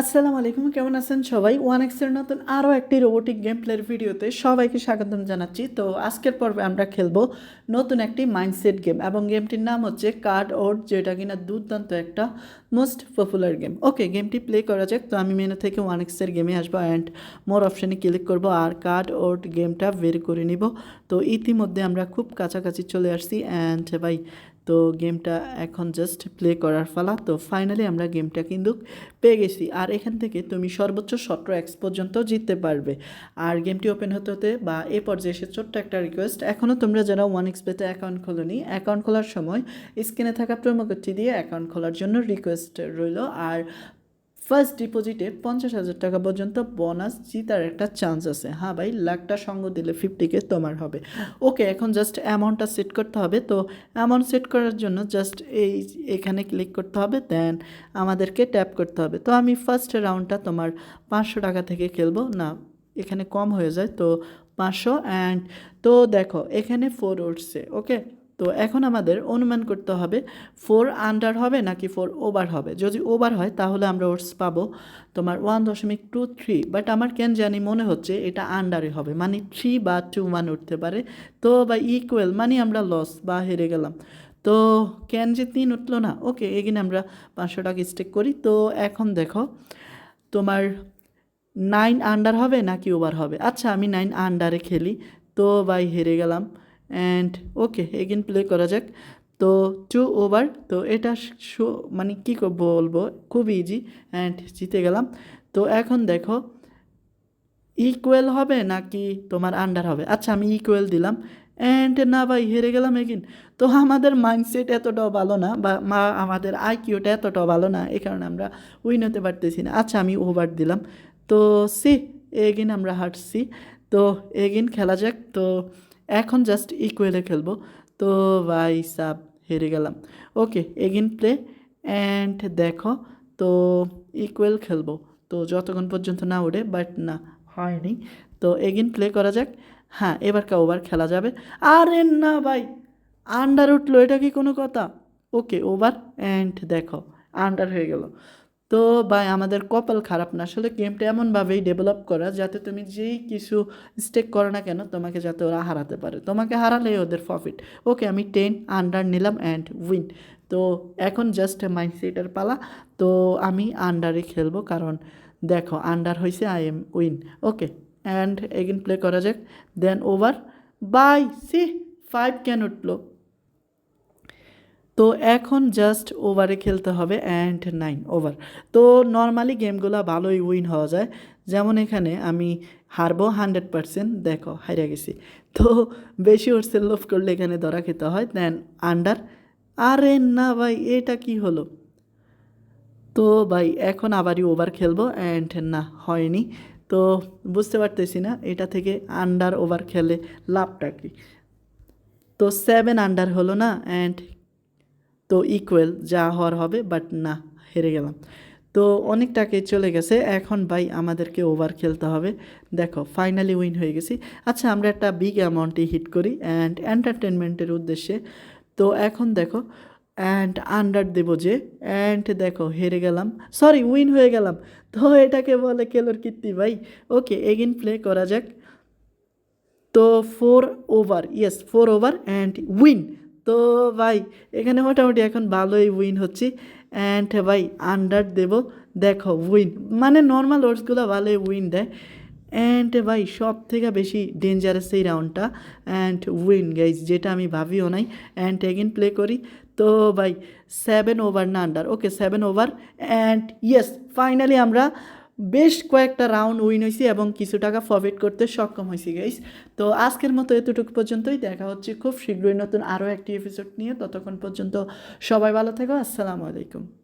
আসসালামু আলাইকুম, কেমন আছেন সবাই? ওয়ান এক্সের নতুন আরও একটি রোবোটিক গেম প্লের ভিডিওতে সবাইকে স্বাগতম জানাচ্ছি। তো আজকের পর্বে আমরা খেলব নতুন একটি মাইন্ডসেট গেম এবং গেমটির নাম হচ্ছে কার্ড ওট যেটা কিনা দুর্দান্ত একটা মোস্ট পপুলার গেম ওকে গেমটি প্লে করা যাক। তো আমি মেনু থেকে ওয়ান এক্সের গেমে আসব অ্যান্ড মোর অপশানে ক্লিক করব আর কার্ড ওট গেমটা বের করে নিব। তো ইতিমধ্যে আমরা খুব কাছাকাছি চলে আসছি অ্যান্ড ভাই তো গেমটা এখন জাস্ট প্লে করার ফলা। তো ফাইনালি আমরা গেমটা কিন্তু পেয়ে গেছি। আর এখান থেকে তুমি সর্বোচ্চ সতেরো এক্স পর্যন্ত জিততে পারবে। আর গেমটি ওপেন হতে হতে বা এ পর্যায়ে এসে ছোট্ট একটা রিকোয়েস্ট এখনও তোমরা যারা ওয়ান এক্স পেতে অ্যাকাউন্ট খোলোনি অ্যাকাউন্ট খোলার সময় স্ক্রিনে থাকা প্রোমোকোডটি দিয়ে অ্যাকাউন্ট খোলার জন্য রিকোয়েস্ট রইল। আর ফার্স্ট ডিপোজিটে পঞ্চাশ হাজার টাকা পর্যন্ত বোনাস জিতার একটা চান্স আছে। হ্যাঁ ভাই, লাখটা সঙ্গ দিলে ফিফটিকে তোমার হবে। ওকে এখন জাস্ট অ্যামাউন্টটা সেট করতে হবে। তো অ্যামাউন্ট সেট করার জন্য জাস্ট এই এখানে ক্লিক করতে হবে দেন আমাদেরকে ট্যাপ করতে হবে। তো আমি ফার্স্ট রাউন্ডটা তোমার পাঁচশো টাকা থেকে খেলব। না, এখানে কম হয়ে যায়। তো পাঁচশো অ্যান্ড তো দেখো, এখানে ফোর উঠছে। ওকে তো এখন আমাদের অনুমান করতে হবে ফোর আন্ডার হবে নাকি ফোর ওভার হবে? যদি ওভার হয়, তাহলে আমরা ওটস পাবো তোমার ওয়ান দশমিক টু থ্রি বাট আমার কেন জানি মনে হচ্ছে এটা আন্ডারে হবে মানে থ্রি বা টু ওয়ান উঠতে পারে। তো বা ইকুয়াল মানে আমরা লস বা হেরে গেলাম। তো কেন যে তিন উঠল না? ওকে এগিনে আমরা পাঁচশো টাকা স্টেক করি। তো এখন দেখো, তোমার নাইন আন্ডার হবে নাকি ওভার হবে? আচ্ছা আমি নাইন আন্ডারে খেলি। তো ভাই হেরে গেলাম। অ্যান্ড ওকে এগেন প্লে করা যাক। তো টু ওভার তো এটা শো মানে কী বলব? খুব ইজি অ্যান্ড জিতে গেলাম। তো এখন দেখো ইকুয়াল হবে নাকি তোমার আন্ডার হবে? আচ্ছা আমি ইকুয়াল দিলাম। অ্যান্ড না ভাই, হেরে গেলাম এগিন তো আমাদের মাইন্ডসেট এতটাও ভালো না, বা মা, আমাদের আইকিউটা এতটাও ভালো না, এই কারণে আমরা উইন হতে পারতেছি না। আচ্ছা আমি ওভার দিলাম। তো সি এগিন আমরা হাঁটছি তো এগিন খেলা যাক। তো এখন জাস্ট ইকুয়েলে খেলব। তো ভাই সাব, হেরে গেলাম। ওকে এগিন প্লে অ্যান্ড দেখো, তো ইকুয়েল খেলব। তো যতক্ষণ পর্যন্ত না ওঠে বাট না হয়নি তো এগিন প্লে করা যাক। হ্যাঁ এবার কা ওভার খেলা যাবে। আরে না ভাই আন্ডার উঠল, এটা কি কোনো কথা? ওকে ওভার অ্যান্ড দেখো আন্ডার হয়ে গেল। তো ভাই আমাদের কপাল খারাপ না। আসলে গেমটা এমনভাবেই ডেভেলপ করা যাতে তুমি যেই কিছু স্টেক করো না কেন, তোমাকে যাতে ওরা হারাতে পারে। তোমাকে হারালেই ওদের প্রফিট ওকে আমি টেন আন্ডার নিলাম অ্যান্ড উইন তো এখন জাস্ট মাইন্ডসেটের পালা। তো আমি আন্ডারে খেলব কারণ দেখো আন্ডার হয়েছে I am win okay and again play করা যাক। Then over by C five can উঠল? তো এখন জাস্ট ওভারে খেলতে হবে অ্যান্ড নাইন ওভার তো নর্মালি গেমগুলো ভালোই উইন হওয়া যায়। যেমন এখানে আমি হারবো হান্ড্রেড পারসেন্ট দেখো, হারিয়ে গেছি। তো বেশি ওরসেল লোভ করলে এখানে ধরা খেতে হয়। দেন আন্ডার আরে না ভাই, এটা কি হলো? তো ভাই, এখন আবারই ওভার খেলব অ্যান্ড না, হয়নি। তো বুঝতে পারতেছি না, এটা থেকে আন্ডার ওভার খেলে লাভটা কি? তো সেভেন আন্ডার হলো না অ্যান্ড তো ইকুয়াল যা হওয়ার হবে বাট না, হেরে গেলাম। তো অনেক টাকে চলে গেছে। এখন ভাই আমাদেরকে ওভার খেলতে হবে। দেখো ফাইনালি উইন হয়ে গেছি। আচ্ছা আমরা একটা বিগ অ্যামাউন্টে হিট করি অ্যান্ড এন্টারটেনমেন্টের উদ্দেশ্যে। তো এখন দেখো অ্যান্ড আন্ডার দেবো যে অ্যান্ড দেখো, হেরে গেলাম। সরি উইন হয়ে গেলাম। তো এটাকে বলে কেলোর কীর্তি ভাই। ওকে এগেন প্লে করা যাক। তো four over yes four over and win তো ভাই, এখানে মোটামুটি এখন ভালোই উইন হচ্ছে। অ্যান্ড ভাই আন্ডার দেব। দেখো উইন মানে নর্মাল ওয়ার্ডসগুলো ভালোই উইন দেয়। অ্যান্ড ভাই সব থেকে বেশি ডেঞ্জারাস এই রাউন্ডটা অ্যান্ড উইন গাইজ যেটা আমি ভাবিও নাই। অ্যান্ড এগেন প্লে করি। তো ভাই সেভেন ওভার না under okay seven over and yes finally আমরা বেশ কয়েকটা রাউন্ড উইন হয়েছি এবং কিছু টাকা প্রফিট করতে সক্ষম হয়েছি গাইস তো আজকের মতো এতটুকু পর্যন্তই। দেখা হচ্ছে খুব শীঘ্রই নতুন আরও একটি এপিসোড নিয়ে। ততক্ষণ পর্যন্ত সবাই ভালো থেকো। আসসালামু আলাইকুম।